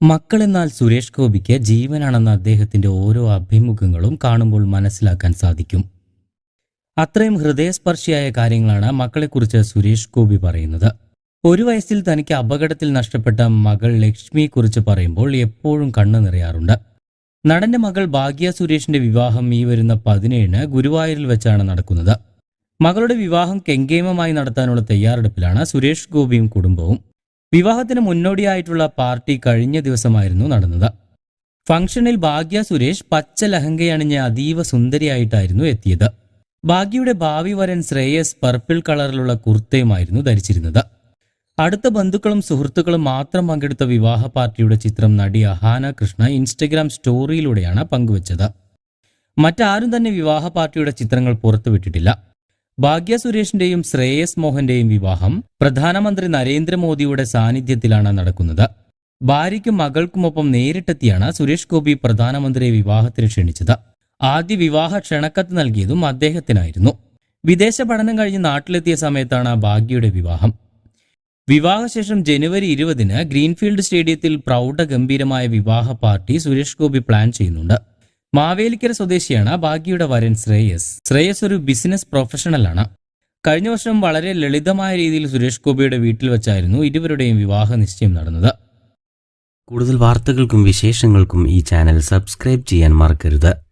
മക്കളെന്നാൽ സുരേഷ് ഗോപിക്ക് ജീവനാണെന്ന അദ്ദേഹത്തിന്റെ ഓരോ അഭിമുഖങ്ങളും കാണുമ്പോൾ മനസ്സിലാക്കാൻ സാധിക്കും. അത്രയും ഹൃദയസ്പർശിയായ കാര്യങ്ങളാണ് മക്കളെക്കുറിച്ച് സുരേഷ് ഗോപി പറയുന്നത്. ഒരു വയസ്സിൽ തനിക്ക് അപകടത്തിൽ നഷ്ടപ്പെട്ട മകൾ ലക്ഷ്മിയെക്കുറിച്ച് പറയുമ്പോൾ എപ്പോഴും കണ്ണു നിറയാറുണ്ട്. നടന്റെ മകൾ ഭാഗ്യ സുരേഷിന്റെ വിവാഹം ഈ വരുന്ന പതിനേഴിന് ഗുരുവായൂരിൽ വെച്ചാണ് നടക്കുന്നത്. മകളുടെ വിവാഹം കെങ്കേമമായി നടത്താനുള്ള തയ്യാറെടുപ്പിലാണ് സുരേഷ് ഗോപിയും കുടുംബവും. വിവാഹത്തിന് മുന്നോടിയായിട്ടുള്ള പാർട്ടി കഴിഞ്ഞ ദിവസമായിരുന്നു നടന്നത്. ഫംഗ്ഷനിൽ ഭാഗ്യ സുരേഷ് പച്ച ലഹങ്കയണിഞ്ഞ് അതീവ സുന്ദരിയായിട്ടായിരുന്നു എത്തിയത്. ഭാഗ്യയുടെ ഭാവി വരൻ ശ്രേയസ് പർപ്പിൾ കളറിലുള്ള കുർത്തയുമായിരുന്നു ധരിച്ചിരുന്നത്. അടുത്ത ബന്ധുക്കളും സുഹൃത്തുക്കളും മാത്രം പങ്കെടുത്ത വിവാഹ പാർട്ടിയുടെ ചിത്രം നടി അഹാന കൃഷ്ണ ഇൻസ്റ്റഗ്രാം സ്റ്റോറിയിലൂടെയാണ് പങ്കുവച്ചത്. മറ്റാരും തന്നെ വിവാഹ പാർട്ടിയുടെ ചിത്രങ്ങൾ പുറത്തുവിട്ടിട്ടില്ല. ഭാഗ്യ സുരേഷിന്റെയും ശ്രേയസ് മോഹന്റെയും വിവാഹം പ്രധാനമന്ത്രി നരേന്ദ്രമോദിയുടെ സാന്നിധ്യത്തിലാണ് നടക്കുന്നത്. ഭാര്യയ്ക്കും മകൾക്കുമൊപ്പം നേരിട്ടെത്തിയാണ് സുരേഷ് ഗോപി പ്രധാനമന്ത്രിയെ വിവാഹത്തിന് ക്ഷണിച്ചത്. ആദ്യ വിവാഹ ക്ഷണക്കത്ത് നൽകിയതും അദ്ദേഹത്തിനായിരുന്നു. വിദേശ പഠനം കഴിഞ്ഞ് നാട്ടിലെത്തിയ സമയത്താണ് ഭാഗ്യയുടെ വിവാഹം. വിവാഹശേഷം ജനുവരി ഇരുപതിന് ഗ്രീൻഫീൽഡ് സ്റ്റേഡിയത്തിൽ പ്രൗഢഗംഭീരമായ വിവാഹ പാർട്ടി സുരേഷ് ഗോപി പ്ലാൻ ചെയ്യുന്നുണ്ട്. മാവേലിക്കര സ്വദേശിയാണ് ഭാഗ്യയുടെ വരൻ ശ്രേയസ്. ശ്രേയസ് ഒരു ബിസിനസ് പ്രൊഫഷണലാണ് കഴിഞ്ഞ വർഷം വളരെ ലളിതമായ രീതിയിൽ സുരേഷ് ഗോപിയുടെ വീട്ടിൽ വെച്ചായിരുന്നു ഇരുവരുടെയും വിവാഹ നിശ്ചയം നടന്നത്. കൂടുതൽ വാർത്തകൾക്കും വിശേഷങ്ങൾക്കും ഈ ചാനൽ സബ്സ്ക്രൈബ് ചെയ്യാൻ മറക്കരുത്.